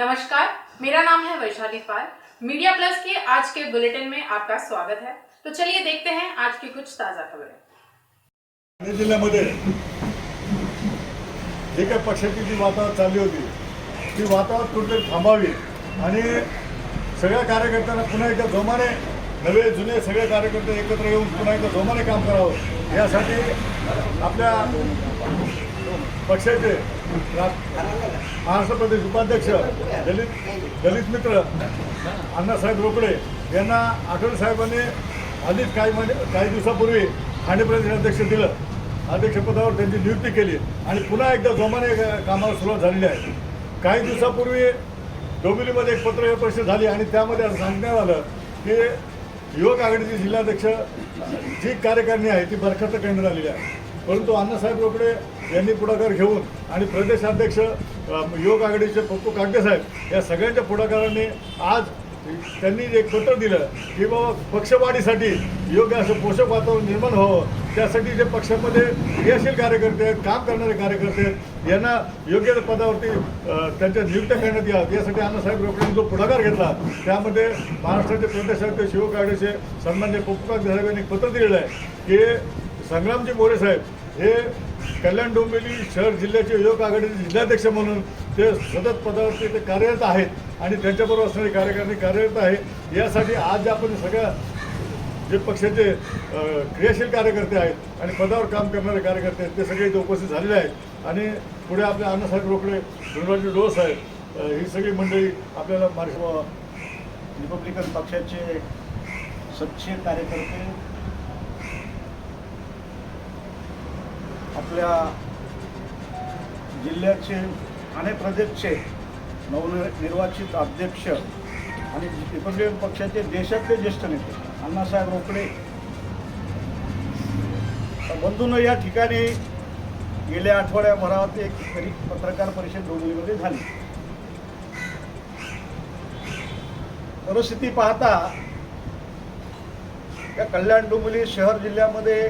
नमस्कार मेरा नाम है वैशाली पाल। मीडिया प्लस के आज के बुलेटिन में आपका स्वागत है। तो चलिए देखते हैं आज की कुछ ताज़ा खबरें। ठाणे जिल्ह्यामध्ये जे काही पक्षाची जी वातावरण चालली होती ती वातावरण कुठे थांबावी आणि सगळ्या कार्यकर्त्यांना पुन्हा एकदा जोमाने नवे जुने सगळे कार्यकर्ते एकत्र येऊन पुन्हा एकदा जोमाने काम करावं यासाठी आपल्या पक्षाचे महाराष्ट्र प्रदेश उपाध्यक्ष दलित दलित मित्र अण्णासाहेब रोकडे यांना आठवले साहेबांनी आधीच काही महिने काही दिवसापूर्वी ठाणे प्रदेश अध्यक्ष दिलं. अध्यक्षपदावर त्यांची नियुक्ती केली आणि पुन्हा एकदा जोमाने कामाला सुरुवात झालेली आहे. काही दिवसापूर्वी डोंबिवलीमध्ये एक पत्रकार परिषद झाली आणि त्यामध्ये असं सांगण्यात आलं की युवक आघाडीचे जिल्हाध्यक्ष जी कार्यकारिणी आहे ती बरखास्त करण्यात आलेली आहे. परंतु अण्णासाहेब रोकडे यांनी पुढाकार घेऊन आणि प्रदेशाध्यक्ष योग युवक आघाडीचे पप्पू कागदे साहेब या सगळ्यांच्या पुढाकाराने आज त्यांनी एक पत्र दिलं की बाबा पक्षवाढीसाठी योग्य असं पोषक वातावरण निर्माण व्हावं. त्यासाठी जे पक्षामध्ये क्रियाशील कार्यकर्ते आहेत काम करणारे कार्यकर्ते आहेत यांना योग्य पदावरती त्यांच्या नियुक्त्या करण्यात याव्यात. यासाठी अण्णासाहेब रोकडेंनी जो पुढाकार घेतला त्यामध्ये महाराष्ट्राचे प्रदेशाध्यक्ष युवक सन्मान्य पप्पू कागदे साहेब यांनी पत्र दिलेलं आहे की संग्रामजी मोरे साहेब हे कल्याण डोंबिवली शहर जिल्ह्याचे युवक आघाडीचे जिल्हाध्यक्ष म्हणून ते सतत पदावरती ते कार्यरत आहेत आणि त्यांच्याबरोबर असणारे कार्यकारिणी कार्यरत आहे. यासाठी आज आपण सगळ्या जे पक्षाचे क्रियाशील कार्यकर्ते आहेत आणि पदावर काम करणारे कार्यकर्ते आहेत ते सगळे इथे उपस्थित झालेले आहेत. आणि पुढे आपले अण्णासाहेब रोकडे धनुराजी डोस आहेत. ही सगळी मंडळी आपल्याला मार्क्स रिपब्लिकन पक्षाचे सच्चे कार्यकर्ते आपल्या जिल्ह्याचे ठाणे प्रदेशचे नवनिर्वाचित अध्यक्ष आणि रिपब्लिकन पक्षाचे देशातले ज्येष्ठ नेते अण्णासाहेब रोकडे. बंधून या ठिकाणी गेल्या आठवड्याभरात एक तरी पत्रकार परिषद डोंबिवलीमध्ये झाली. परिस्थिती पाहता या कल्याण डोंबिवली शहर जिल्ह्यामध्ये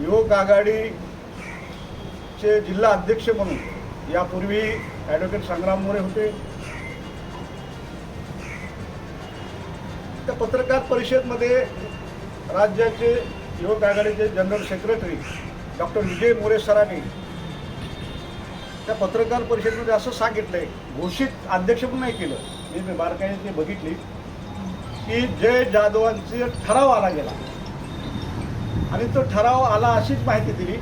युवक चे जिल्हा अध्यक्ष म्हणून यापूर्वी ॲडव्होकेट संग्राम मोरे होते. त्या पत्रकार परिषदमध्ये राज्याचे युवक आघाडीचे general secretary doctor Vijay More सरांनी त्या पत्रकार परिषदेमध्ये असं सांगितलंय घोषित अध्यक्ष पण नाही केलं. मी मी बारकाईने ते बघितली की जय जाधवांचे ठराव आला गेला. आणि तो ठराव आला अशीच माहिती दिली.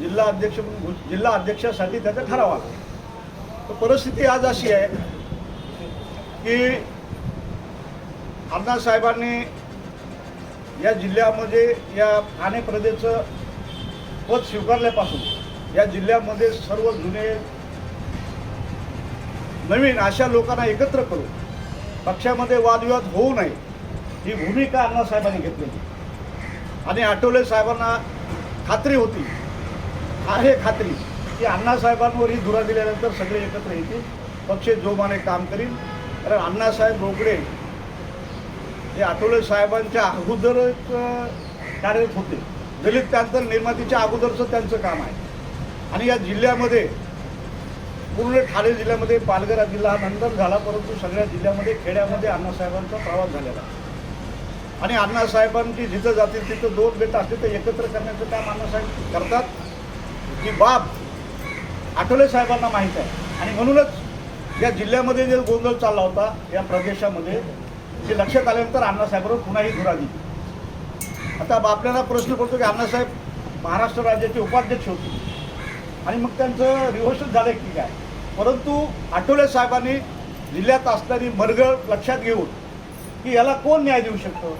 जिल्हा अध्यक्ष म्हणून जिल्हा अध्यक्षासाठी त्याचा ठराव आला. तर परिस्थिती आज अशी आहे की अण्णासाहेबांनी या जिल्ह्यामध्ये या ठाणे प्रदेशचं पद स्वीकारल्यापासून या जिल्ह्यामध्ये सर्व जुने नवीन अशा लोकांना एकत्र करून पक्षामध्ये वादविवाद होऊ नये ही भूमिका अण्णासाहेबांनी घेतलेली आणि आठवले साहेबांना खात्री होती आहे खात्री की अण्णासाहेबांवर ही धुरा दिल्यानंतर सगळे एकत्र येतील पक्ष जोमाने काम करील. कारण अण्णासाहेब रोकडे हे आठवले साहेबांच्या अगोदरच कार्यरत होते. दलित त्यानंतर निर्मातीच्या अगोदरचं त्यांचं काम आहे. आणि या जिल्ह्यामध्ये पूर्ण ठाणे जिल्ह्यामध्ये पालघर जिल्हा नंतर झाला परंतु सगळ्या जिल्ह्यामध्ये खेड्यामध्ये अण्णासाहेबांचा प्रवास झालेला आहे. आणि अण्णासाहेबांची जिथं जातील तिथं दोन बेट असतील तर एकत्र करण्याचं काम अण्णासाहेब करतात. ही बाब आठवले साहेबांना माहीत आहे. आणि म्हणूनच या जिल्ह्यामध्ये जे गोंधळ चालला होता या प्रदेशामध्ये ते लक्षात आल्यानंतर अण्णासाहेबांवर पुन्हा ही धुरा दिली आता आपल्याला प्रश्न पडतो की अण्णासाहेब महाराष्ट्र राज्याचे उपाध्यक्ष होते. आणि मग त्यांचं रिव्हर्सल झालं की काय? परंतु आठवले साहेबांनी जिल्ह्यात असणारी मरगळ लक्षात घेऊन की याला कोण न्याय देऊ शकतो?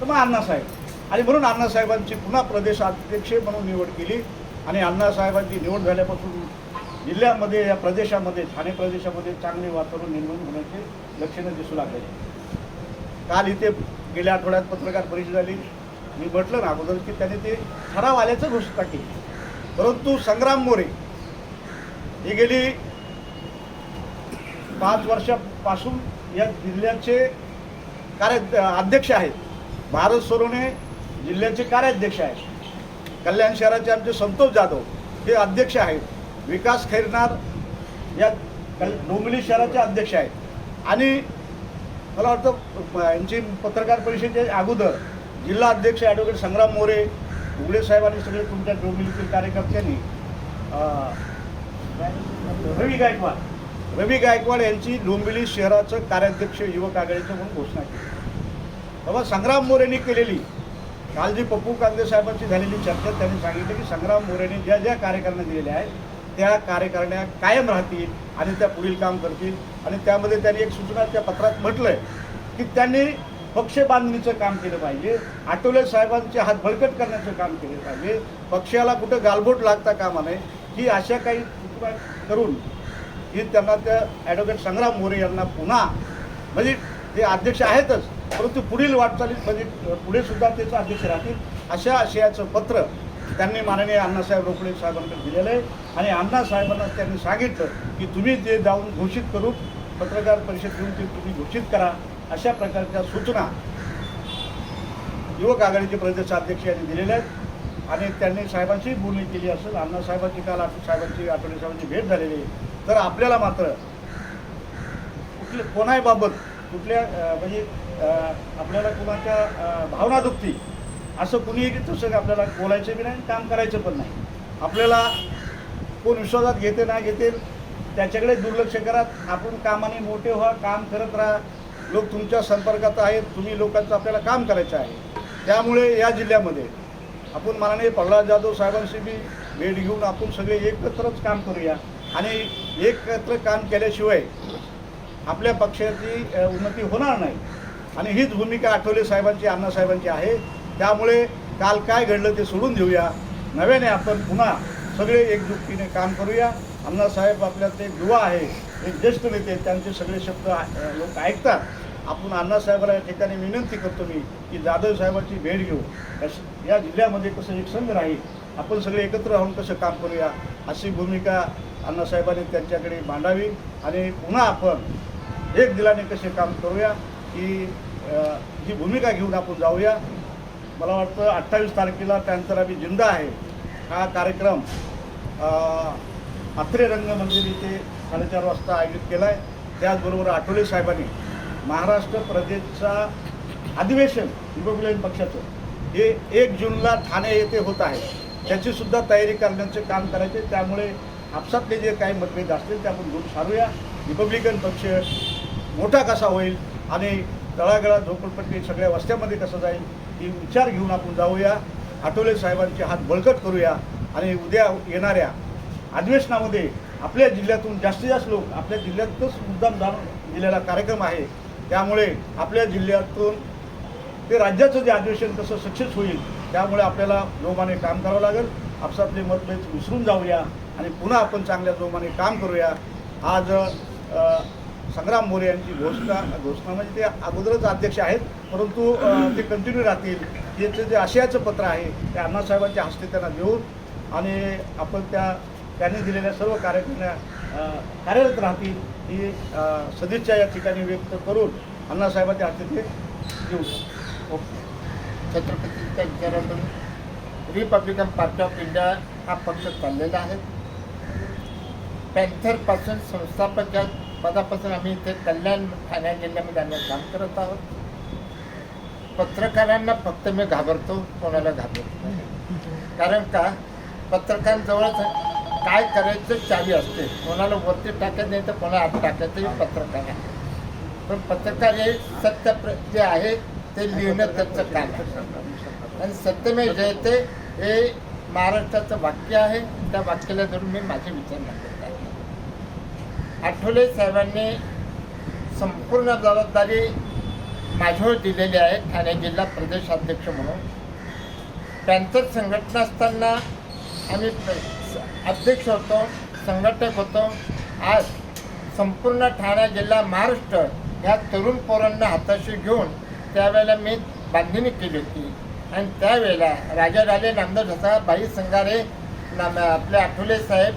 तर मग अण्णासाहेब आणि म्हणून अण्णासाहेबांची पुन्हा प्रदेश अध्यक्ष म्हणून निवड केली. आणि अण्णासाहेबांची निवड झाल्यापासून जिल्ह्यामध्ये या प्रदेशामध्ये ठाणे प्रदेशामध्ये चांगले वातावरण निर्माण होण्याचे लक्षणं दिसू लागले. काल इथे गेल्या आठवड्यात पत्रकार परिषद झाली. मी म्हटलं ना अगोदर की त्याने ते ठराव आल्याचं घोषणा केली. परंतु संग्राम मोरे हे गेली पाच वर्षापासून या जिल्ह्याचे कार्य अध्यक्ष आहेत. भारत सोरोने जिल्ह्याचे कार्याध्यक्ष आहेत. कल्याण शहराचे आमचे संतोष जाधव हे अध्यक्ष आहेत. विकास खैरनार या कल डोंबिवली शहराचे अध्यक्ष आहेत. आणि मला वाटतं यांची पत्रकार परिषदेचे अगोदर जिल्हा अध्यक्ष ॲडव्होकेट संग्राम मोरे उघडे साहेबांनी सगळे तुमच्या डोंबिवलीतील कार्यकर्त्यांनी रवी गायकवाड रवी गायकवाड यांची डोंबिवली शहराचं कार्याध्यक्ष युवक आघाडीचं म्हणून घोषणा केली. तेव्हा संग्राम मोरेंनी केलेली काल जी पप्पू कांदे साहेबांची झालेली चर्चा त्यांनी सांगितलं की संग्राम मोरेने ज्या ज्या कार्यकारिण्या दिलेल्या आहेत त्या कार्यकारिण्या कायम राहतील आणि त्या पुढील काम करतील. आणि त्यामध्ये त्यांनी एक सूचना त्या पत्रात म्हटलंय की त्यांनी पक्ष बांधणीचं काम केलं पाहिजे आठवले साहेबांचे हात बळकट करण्याचं काम केलं पाहिजे पक्षाला कुठं गालबोट लागता कामा नये ही अशा काही सूचना करून ही त्यांना त्या ॲडव्होकेट संग्राम मोरे यांना पुन्हा म्हणजे ते अध्यक्ष आहेतच परंतु पुढील वाटचालीत म्हणजे पुढे सुद्धा तेच अध्यक्ष राहतील. अशा आशयाचं पत्र त्यांनी माननीय अण्णासाहेब रोकडे साहेबांकडे दिलेलं आहे. आणि अण्णासाहेबांना त्यांनी सांगितलं की तुम्ही ते जाऊन घोषित करून पत्रकार परिषद घेऊन ते तुम्ही घोषित करा अशा प्रकारच्या सूचना युवक आघाडीचे प्रदेश अध्यक्ष यांनी दिलेल्या आहेत. आणि त्यांनी साहेबांची बोलणी केली असेल अण्णासाहेबांची काल साहेबांची आठवले साहेबांची भेट झालेली आहे. तर आपल्याला मात्र कुठल्या कोणाबाबत कुठल्या म्हणजे आपल्याला कुणाच्या भावना दुखती. असं कुणीही तसं आपल्याला बोलायचं बी नाही काम करायचं पण नाही. आपल्याला कोण विश्वासात घेते ना घेते त्याच्याकडे दुर्लक्ष करा. आपण कामाने मोठे व्हा काम करत राहा. लोक तुमच्या संपर्कात आहेत तुम्ही लोकांचं आपल्याला काम करायचं आहे. त्यामुळे या जिल्ह्यामध्ये आपण माननीय प्रल्हाद जाधव साहेबांशी बी भेट घेऊन आपण सगळे एकत्रच काम करूया. आणि एकत्र काम केल्याशिवाय आपल्या पक्षाची उन्नती होणार नाही. आणि हीच भूमिका आठवले साहेबांची अण्णासाहेबांची आहे. त्यामुळे काल काय घडलं ते सोडून देऊया. नव्याने आपण पुन्हा सगळे एकजुटीने काम करूया. अण्णासाहेब आपल्यात एक युवा आहे एक ज्येष्ठ नेते त्यांचे सगळे शब्द लोक ऐकतात. आपण अण्णासाहेबांना या ठिकाणी विनंती करतो मी की जाधव साहेबांची भेट घेऊ. या जिल्ह्यामध्ये कसं एक संघ राहील आपण सगळे एकत्र राहून कसं काम करूया अशी भूमिका अण्णासाहेबांनी त्यांच्याकडे मांडावी. आणि पुन्हा आपण एक दिलाने कसे काम करूया की ही भूमिका घेऊन आपण जाऊया. मला वाटतं अठ्ठावीस तारखेला त्यानंतर आम्ही जिंदा आहे. हा कार्यक्रम अ, अत्रे रंगमंदिर इथे साडेचार वाजता आयोजित केला आहे त्याचबरोबर आठवले साहेबांनी महाराष्ट्र प्रदेशचा अधिवेशन रिपब्लिकन पक्षाचं हे एक जूनला ठाणे येथे होत आहे. त्याचीसुद्धा तयारी करण्याचे काम करायचे त्यामुळे आपसातले जे काही मतभेद असतील ते आपण दूर सारूया. रिपब्लिकन पक्ष मोठा कसा होईल आणि तळागळा झोपडपट्टी सगळ्या वस्त्यामध्ये कसं जाईल ही विचार घेऊन आपण जाऊया. आठवले साहेबांचे हात बळकट करूया आणि उद्या येणाऱ्या अधिवेशनामध्ये आपल्या जिल्ह्यातून जास्तीत जास्त लोक आपल्या जिल्ह्यातच मुद्दाम जाणून दिलेला कार्यक्रम आहे. त्यामुळे आपल्या जिल्ह्यातून ते राज्याचं जे अधिवेशन कसं सक्सेस होईल त्यामुळे आपल्याला जोमाने काम करावं लागेल. आपसातले मतभेद विसरून जाऊया आणि पुन्हा आपण चांगल्या जोमाने काम करूया. आज संग्राम मोरे यांची घोषणा घोषणा म्हणजे ते अगोदरच अध्यक्ष आहेत परंतु ते कंटिन्यू राहतील. याचं जे आशयाचं पत्र आहे ते अण्णासाहेबांच्या हस्ते त्यांना देऊन आणि आपण त्या त्यांनी दिलेल्या सर्व कार्यक्रमांना कार्यरत राहतील ही सदिच्छा या ठिकाणी व्यक्त करून अण्णासाहेबांच्या हस्ते ते देऊ. ओके. छत्रपतींच्या विचारातून रिपब्लिकन पार्टी ऑफ इंडिया हा पक्ष चाललेला आहे. पॅन्थरपासून संस्थापक या आम्ही इथे कल्याण ठाण्या जिल्ह्यामध्ये आम्ही काम करत आहोत. पत्रकारांना फक्त मी घाबरतो कोणाला घाबरतो नाही. कारण का? पत्रकारांजवळच काय करायचं चावी असते. कोणाला वरती टाकायचं नाही तर कोणाला आत टाकायचं हे पत्रकार आहे. पण पत्रकार हे सत्य जे आहे ते लिहिणं त्यांचं काम आहे. आणि सत्यमेव जयते हे महाराष्ट्राचं वाक्य आहे. त्या वाक्याला धरून मी माझे विचार मांडतो. आठवले साहेबांनी संपूर्ण जबाबदारी माझ्यावर दिलेली आहे ठाणे जिल्हा प्रदेशाध्यक्ष म्हणून. पॅन्थर संघटना असताना आम्ही अध्यक्ष होतो संघटक होतो. आज संपूर्ण ठाणे जिल्हा महाराष्ट्र ह्या तरुण पोरांना हाताशी घेऊन त्यावेळेला मी बांधणी केली होती. आणि त्यावेळेला राजा राजे नामदार ढसा बाई संगारे नाम आपले आठवले साहेब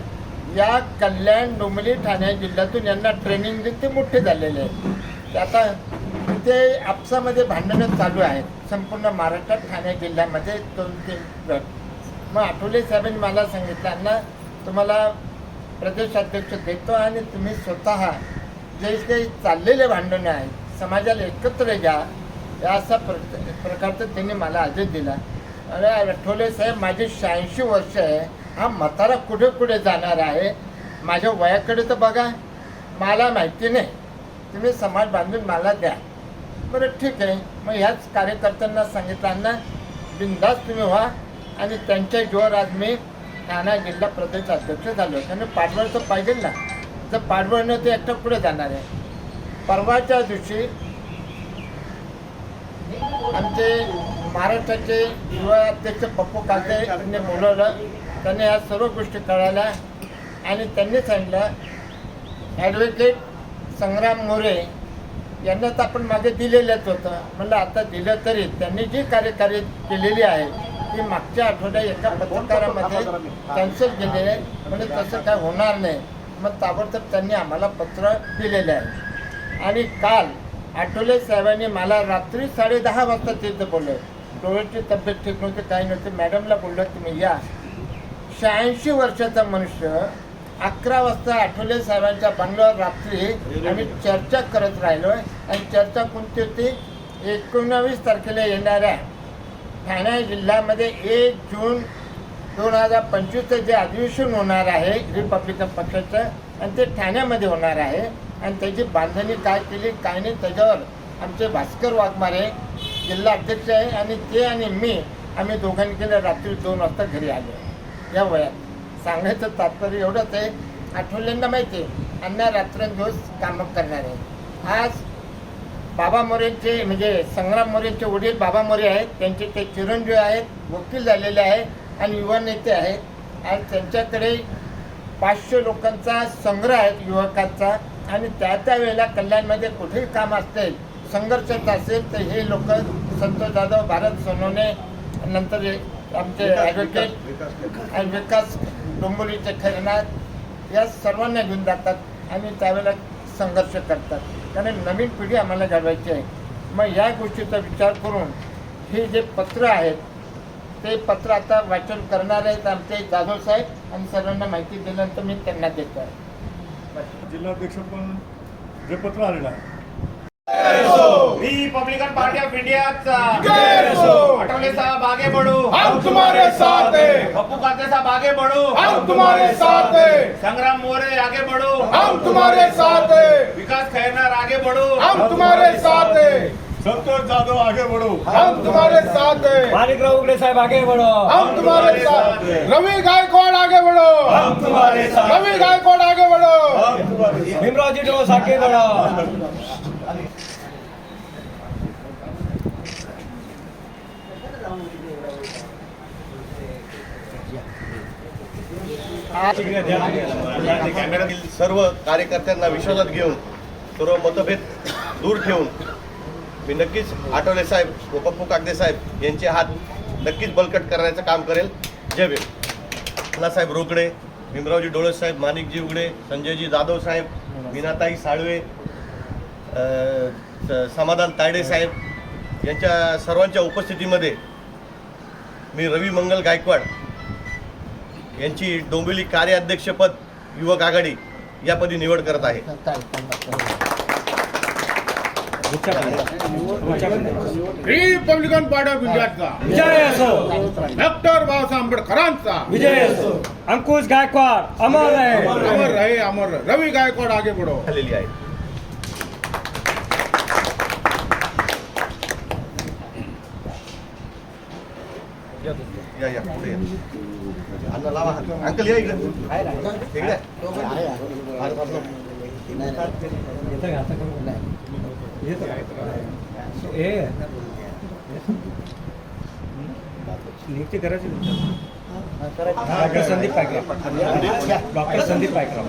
या कल्याण डोंबिवली ठाणे जिल्ह्यातून यांना ट्रेनिंग देऊन ते मोठे झालेले आहेत. आता ते आपसामध्ये भांडणं चालू आहेत. संपूर्ण महाराष्ट्रात ठाणे जिल्ह्यामध्ये दोन तीन गट. मग आठवले साहेबांनी मला सांगितलं अण्णा तुम्हाला प्रदेशाध्यक्ष देतो आणि तुम्ही स्वतः जे काही चाललेले भांडणं आहेत समाजाला एकत्र घ्या. या असा प्र प्रकारचं त्यांनी मला आदेश दिला. अरे आठवले साहेब माझे शहाऐंशी वर्ष आहे. हा म्हातारा कुठे कुठे जाणार आहे? माझ्या वयाकडे तर बघा. मला माहिती नाही. तुम्ही समाज बांधून मला द्या. बरं ठीक आहे. मग ह्याच कार्यकर्त्यांना सांगितल्यांना बिंदास तुम्ही व्हा आणि त्यांच्या जोर आज मी ठाणा जिल्हा प्रदेश अध्यक्ष झालो त्याने पाठबळ तर पाहिजे ना. तर पाठबळनं ते एकटं पुढे जाणार आहे? परवाच्या दिवशी आमचे महाराष्ट्राचे युवा अध्यक्ष पप्पू कागदे यांनी बोलवलं. त्यांनी या सर्व गोष्टी कळाल्या. आणि त्यांनी सांगितलं ॲडव्होकेट संग्राम मोरे यांना तर आपण मागे दिलेलंच होतं. म्हणलं आता दिलं तरी त्यांनी जी कार्यकारी केलेली आहे ती मागच्या आठवड्यात एका पत्रकारामध्ये कॅन्सल केलेली आहे. म्हणजे तसं काय होणार नाही. मग ताबडतोब त्यांनी आम्हाला पत्र दिलेलं आहे. आणि काल आठवले साहेबांनी मला रात्री साडेदहा वाजता तिथं बोललं डोळ्याची तब्येत ठीक नव्हती काही नव्हती. मॅडमला बोललं तुम्ही या. शहाऐंशी वर्षाचा मनुष्य अकरा वाजता आठवले साहेबांच्या बंगल्यावर रात्री आम्ही चर्चा करत राहिलो आणि चर्चा कोणती होती? एकोणावीस तारखेला येणाऱ्या ठाणे जिल्ह्यामध्ये एक जून दोन हजार पंचवीसचं जे अधिवेशन होणार आहे रिपब्लिकन पक्षाचं आणि ते ठाण्यामध्ये होणार आहे. आणि त्याची बांधणी काय केली काय नाही त्याच्यावर आमचे भास्कर वाघमारे जिल्हा अध्यक्ष आहे आणि ते आणि मी आम्ही दोघांनी केलं रात्री दोन वाजता घरी आलो. या वयात. सांगायचं तात्पर्य एवढंच आहे आठवल्यांना माहिती आहे अण्णा रात्रंदिवस कामं करणार. आहे आज बाबा मोरेंचे म्हणजे संग्राम मोरेंचे वडील बाबा मोरे आहेत त्यांचे ते चिरंजीव आहेत वकील झालेले आहेत आणि युवा नेते आहेत. आणि त्यांच्याकडे पाचशे लोकांचा संग्रह आहे युवकांचा. आणि त्या त्या वेळेला कल्याणमध्ये कुठेही काम असते संघर्षात असेल तर हे लोक संतोष जाधव भारत सोनवणे नंतर आमचे ॲडव्होकेट आणि विकास डोंबोलीचे खैरनाथ या सर्वांना घेऊन जातात आणि त्यावेळेला संघर्ष करतात. कारण नवीन पिढी आम्हाला घडवायची आहे. मग या गोष्टीचा विचार करून हे जे पत्र आहेत ते पत्र आता वाचन करणार आहेत आमचे जाधव साहेब आणि सर्वांना माहिती दिल्यानंतर मी त्यांना देतो. आहे जिल्हाध्यक्ष पण जे पत्र आलेलं आहे रिपब्लिकन पार्टी ऑफ इंडियाचा आठवले साहब आगे बढ़ो हम तुम्हारे साथ हैं। पप्पू काते साहब आगे बढ़ो हम तुम्हारे साथ हैं। संग्राम मोरे आगे बढ़ो हम तुम्हारे साथ हैं। विकास खैरनार आगे बढ़ो हम तुम्हारे साथ हैं। संतोष जाधव आगे बढ़ो। हम तुम्हारे साथ हैं। माणिकराव उगले साहेब आगे बढ़ो। हम तुम्हारे साथ हैं। रवि गायकवाड़ आगे बढ़ो। हम तुम्हारे साथ रवि गायकवाड़ आगे बढ़ो। भीमराव जी डोस आगे बढ़ो। कॅमेऱ्यातील सर्व कार्यकर्त्यांना विश्वासात घेऊन सर्व मतभेद दूर ठेवून मी नक्कीच आठवले साहेब गोपप्पू कागदे साहेब यांचे हात नक्कीच बलकट करण्याचं काम करेल. जय भीम. अण्णासाहेब रोकडे भीमरावजी डोळे साहेब माणिकजी उगडे संजयजी जाधव साहेब मीनाताई साळवे समाधान तायडे साहेब यांच्या सर्वांच्या उपस्थितीमध्ये मी रवी मंगल गायकवाड यांची डोंबिवली कार्याध्यक्षपद युवक आघाडी यापदी निवड करत आहे. रिपब्लिकन पार्टी ऑफ इंडियाचा विजय असो. डॉक्टर बाबासाहेब आंबेडकरांचा. विजय असो. अंकुश गायकवाड अमर रहे. अमर रहे अमर रहे. रवि गायकवाड़ आगे बढ़ो. झालेली आहे. या या पुढे या. अण्णा लावा हात. अंकल या इकडे. इकडे. नियुक्ती करायची डॉक्टर संदीप पायकराव. डॉक्टर संदीप पायकराव.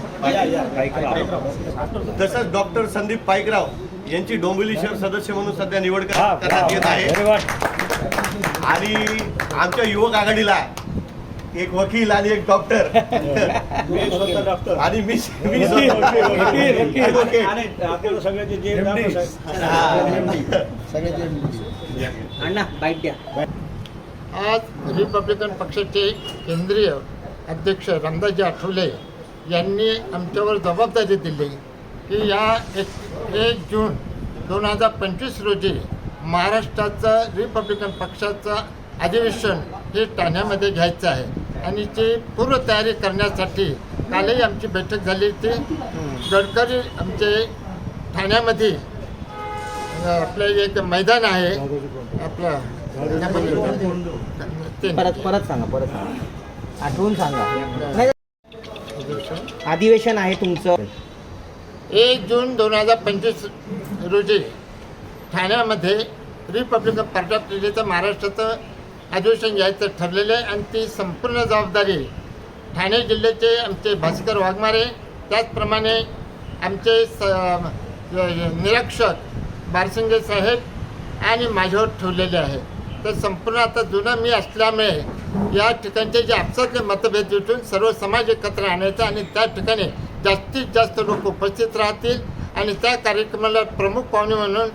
पायकराव. तसंच डॉक्टर संदीप पाईकराव यांची डोंबिवली शहर सदस्य म्हणून सध्या निवड कर- करण्यात येत आहे. आणि आमच्या युवक आघाडीला एक वकील आणि एक डॉक्टर. आणि मी मी. आज रिपब्लिकन पक्षाचे केंद्रीय अध्यक्ष रामदासजी आठवले यांनी आमच्यावर जबाबदारी दिली की या एक एक जून दोन हजार पंचवीस रोजी महाराष्ट्राचं रिपब्लिकन पक्षाचं अधिवेशन हे ठाण्यामध्ये घ्यायचं आहे. आणि ती पूर्वतयारी करण्यासाठी कालही आमची बैठक झाली होती. गडकरी आमचे ठाण्यामध्ये आपलं एक मैदान आहे. आपलं ते परत परत सांगा परत सांगा. आठवून सांगा. अधिवेशन आहे तुमचं. एक जून दोन हजार पंचवीस रोजी ठाण्यामध्ये रिपब्लिकन पार्टी ऑफ इंडियाचं महाराष्ट्राचं अधिवेशन घ्यायचं ठरलेलं आहे आणि ती संपूर्ण जबाबदारी ठाणे जिल्ह्याचे आमचे भास्कर वाघमारे त्याचप्रमाणे आमचे स निरीक्षक बारसिंगे साहेब आणि माझ्यावर ठेवलेले आहे. तर संपूर्ण आता जुनं मी असल्यामुळे या ठिकाणचे जे आपसात मतभेद उठून सर्व समाज एकत्र आणायचा आणि त्या ठिकाणी जास्तीत जास्त लोक उपस्थित राहतील आणि त्या कार्यक्रमाला प्रमुख पाहुणे म्हणून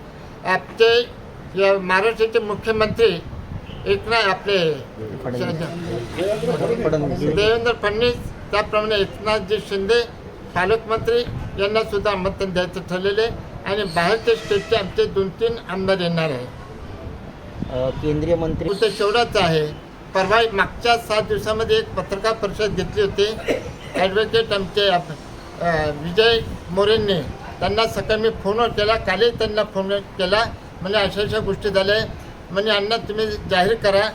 आपचे महाराष्ट्राचे मुख्यमंत्री एकनाथ आपले देवेंद्र फडणवीस त्याप्रमाणे एकनाथजी शिंदे पालकमंत्री यांना सुद्धा आमंत्रण द्यायचं ठरलेले आणि बाहेरच्या स्टेटचे आमचे दोन तीन आमदार येणार आहे केंद्रीय मंत्री शेवटाच आहे. परवा मागच्या सात दिवसामध्ये एक पत्रकार परिषद घेतली होती. ॲडव्होकेट आमचे विजय मोरेंनी. त्यांना सकाळी मी फोनवर केला. कालही त्यांना फोन केला. म्हणजे अशा अशा गोष्टी झाल्या. म्हणजे अण्णा तुम्ही जाहीर करा.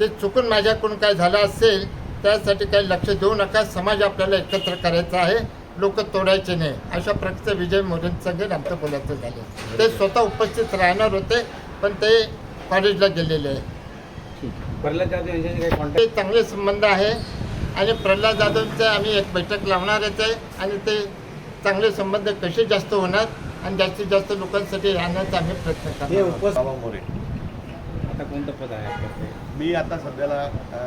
ते चुकून माझ्याकडून काय झालं असेल त्यासाठी काही लक्ष देऊ नका. समाज आपल्याला एकत्र करायचा आहे. लोक तोडायचे नाही. अशा प्रकारचं विजय मोरेंसंगे आमचं बोलायचं झालं. ते स्वतः उपस्थित राहणार होते पण ते कॉलेजला गेलेले आहे. प्रल्हाद जाधव यांच्याशी काही कॉन्टॅक्ट ते चांगले संबंध आहे आणि प्रल्हाद जाधवचं आम्ही एक बैठक लावणारच आहे आणि ते चांगले संबंध कसे जास्त होणार आणि जास्तीत जास्त लोकांसाठी राहण्याचा आम्ही प्रयत्न मोरे. आता कोणतं पद आहे? मी आता सध्याला अ,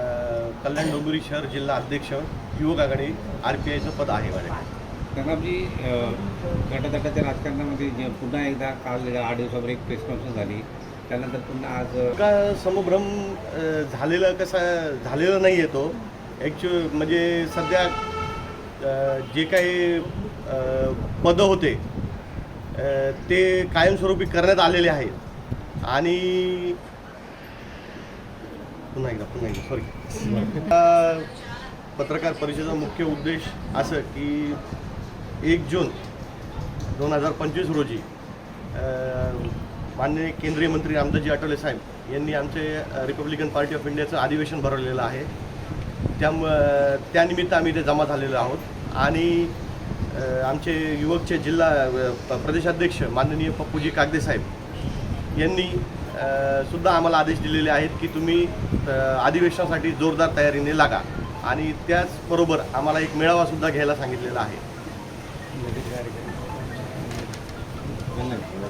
कल्याण डोंबिवली शहर जिल्हा अध्यक्ष युवक आघाडी आर पी आयचं पद आहे माझ्याकडे कदमजी अं, गटातटाच्या राजकारणामध्ये जे पुन्हा एकदा काल आठ दिवसावर एक प्रेस कॉन्फरन्स झाली. त्यानंतर पुन्हा आज अं, का समभ्रम अ, झालेलं कसं झालेलं नाही आहे तो. ॲक्च्युअल म्हणजे सध्या अ, जे काही अ, पदं होते अ, ते कायमस्वरूपी करण्यात आलेले आहेत. आणि पुन्हा एकदा पुन्हा एकदा सॉरी पत्रकार परिषदेचा मुख्य उद्देश असं की एक जून दोन हजार पंचवीस रोजी माननीय केंद्रीय मंत्री रामदासजी आठवले साहेब यांनी आमचे रिपब्लिकन पार्टी ऑफ इंडियाचं अधिवेशन भरवलेलं आहे. त्यामुळं त्यानिमित्त आम्ही इथे जमा झालेलो आहोत. आणि आमचे युवकचे जिल्हा प्रदेशाध्यक्ष माननीय पप्पूजी कागदे साहेब यांनी सुद्धा आम्हाला आदेश दिलेले आहेत की तुम्ही अधिवेशनासाठी जोरदार तयारीने लागा. आणि त्याचबरोबर आम्हाला एक मेळावासुद्धा घ्यायला सांगितलेला आहे.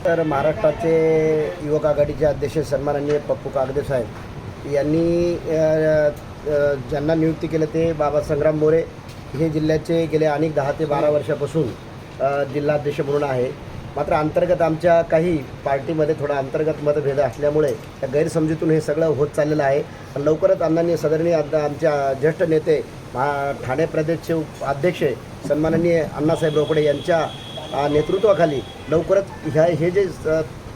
तर महाराष्ट्राचे युवक आघाडीचे अध्यक्ष सन्माननीय पप्पू कागदे साहेब यांनी ज्यांना नियुक्ती केलं ते बाबा संग्राम मोरे हे जिल्ह्याचे गेले अनेक दहा ते बारा वर्षापासून जिल्हाध्यक्ष म्हणून आहे. मात्र अंतर्गत आमच्या काही पार्टीमध्ये थोडा अंतर्गत मतभेद असल्यामुळे त्या गैरसमजीतून हे सगळं होत चाललेलं आहे. पण लवकरच अण्णांनी सदरणीय आमच्या ज्येष्ठ नेते ठाणे प्रदेशचे उप- अध्यक्ष सन्माननीय अण्णासाहेब रोकडे यांच्या नेतृत्वाखाली लवकरच ह्या हे जे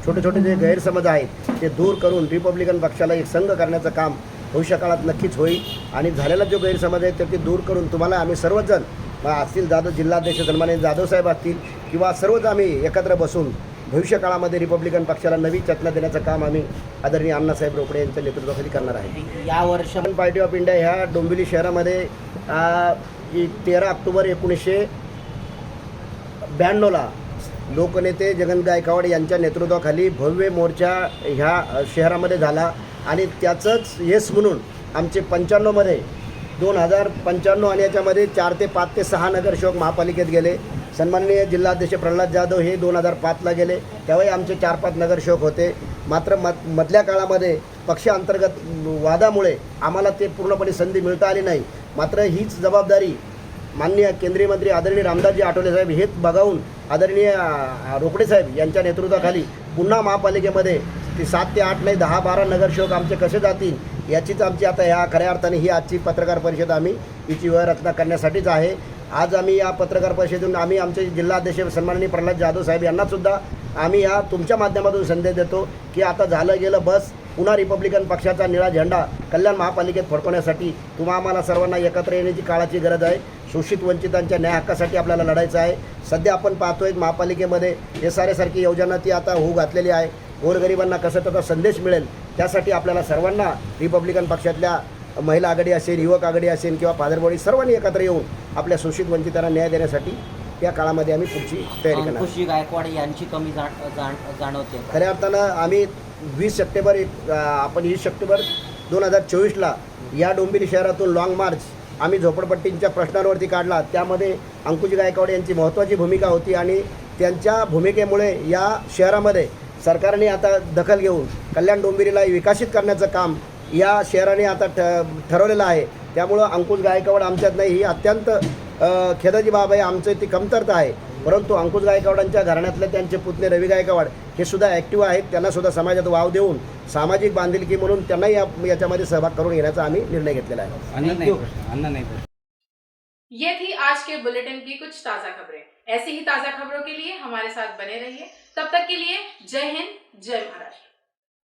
छोटे छोटे जे गैरसमज आहेत ते दूर करून रिपब्लिकन पक्षाला एक संघ करण्याचं काम भविष्यकाळात नक्कीच होईल. आणि झालेला जो गैरसमज आहे तर ते दूर करून तुम्हाला आम्ही सर्वजण असतील जाधव जिल्हाध्यक्ष सन्मानित जाधव साहेब असतील किंवा सर्वच आम्ही एकत्र बसून भविष्यकाळामध्ये रिपब्लिकन पक्षाला नवी चेतना देण्याचं काम आम्ही आदरणीय अण्णासाहेब रोकडे यांच्या नेतृत्वाखाली करणार आहे. या वर्ष पार्टी ऑफ इंडिया ह्या डोंबिवली शहरामध्ये तेरा ऑक्टोबर एकोणीसशे ब्याण्णवला लोकनेते जगन गायकवाड यांच्या नेतृत्वाखाली भव्य मोर्चा ह्या शहरामध्ये झाला. आणि त्याचंच यश म्हणून आमचे पंच्याण्णवमध्ये दोन हजार पंच्याण्णव आणि याच्यामध्ये चार ते पाच ते सहा नगरसेवक महापालिकेत गेले. सन्माननीय जिल्हाध्यक्ष प्रल्हाद जाधव हे दोन हजार पाचला गेले. त्यावेळी आमचे चार पाच नगरसेवक होते. मात्र मध मधल्या काळामध्ये पक्षांतर्गत वादामुळे आम्हाला ते पूर्णपणे संधी मिळता आली नाही. मात्र हीच जबाबदारी माननीय केंद्रीय मंत्री आदरणीय रामदासजी आठवले साहेब हेच बघावून आदरणीय रोकडे साहेब यांच्या नेतृत्वाखाली पुन्हा महापालिकेमध्ये ते सात ते आठ नाही दहा बारा नगरसेवक आमचे कसे जातील? याचीच आमची आता ह्या खऱ्या अर्थाने ही आजची पत्रकार परिषद आम्ही हिची रचना करण्यासाठीच आहे. आज आम्ही या पत्रकार परिषदेतून आम्ही आमचे जिल्हाध्यक्ष सन्माननीय प्रल्हाद जाधव साहेब यांनासुद्धा आम्ही या तुमच्या माध्यमातून संदेश देतो की आता झालं गेलं बस पुन्हा रिपब्लिकन पक्षाचा निळा झेंडा कल्याण महापालिकेत फडकवण्यासाठी तुम्हा आम्हाला सर्वांना एकत्र येण्याची काळाची गरज आहे. शोषित वंचितांच्या न्याय हक्कासाठी आपल्याला लढायचं आहे. सध्या आपण पाहतोय महापालिकेमध्ये एस आर एसारखी योजना ती आता होऊ घातलेली आहे. गोरगरिबांना कसं त्याचा संदेश मिळेल त्यासाठी आपल्याला सर्वांना रिपब्लिकन पक्षातल्या महिला आघाडी असेल युवक आघाडी असेल किंवा फादरबॉडी सर्वांनी एकत्र येऊन आपल्या शोषित वंचितांना न्याय देण्यासाठी त्या काळामध्ये आम्ही पुढची तयारी करणार. गायकवाड यांची कमी जाण जाण जाणवते. खऱ्या अर्थानं आम्ही वीस सप्टेंबर आपण वीस सप्टेंबर दोन हजार चोवीसला या डोंबिवली शहरातून लाँग मार्च आम्ही झोपडपट्टींच्या प्रश्नांवरती काढला. त्यामध्ये अंकुजी गायकवाड यांची महत्त्वाची भूमिका होती आणि त्यांच्या भूमिकेमुळे या शहरामध्ये सरकारने आता दखल घेऊन कल्याण डोंबिवलीला विकसित करण्याचं काम या शहराने आता ठ ठरवलेलं आहे. त्यामुळं अंकुश गायकवाड आमच्यात नाही ही अत्यंत खेदाची बाब आहे. आमचं ती कमतरता आहे. परंतु अंकुश गायकवाडांच्या घराण्यातले त्यांचे पुतणे रवी गायकवाड हे सुद्धा ॲक्टिव्ह आहेत. त्यांना सुद्धा समाजात वाव देऊन सामाजिक बांधिलकी म्हणून त्यांनाही या याच्यामध्ये सहभाग करून घेण्याचा आम्ही निर्णय घेतलेला आहे. अन्न नाही प्रश्न अन्न नाही प्रश्न ये थी आज के बुलेटिन की कुछ ताजा खबरें। ऐसी ही ताजा खबरों के लिए हमारे साथ बने रहिए। तब तक के लिए जय हिंद जय महाराष्ट्र।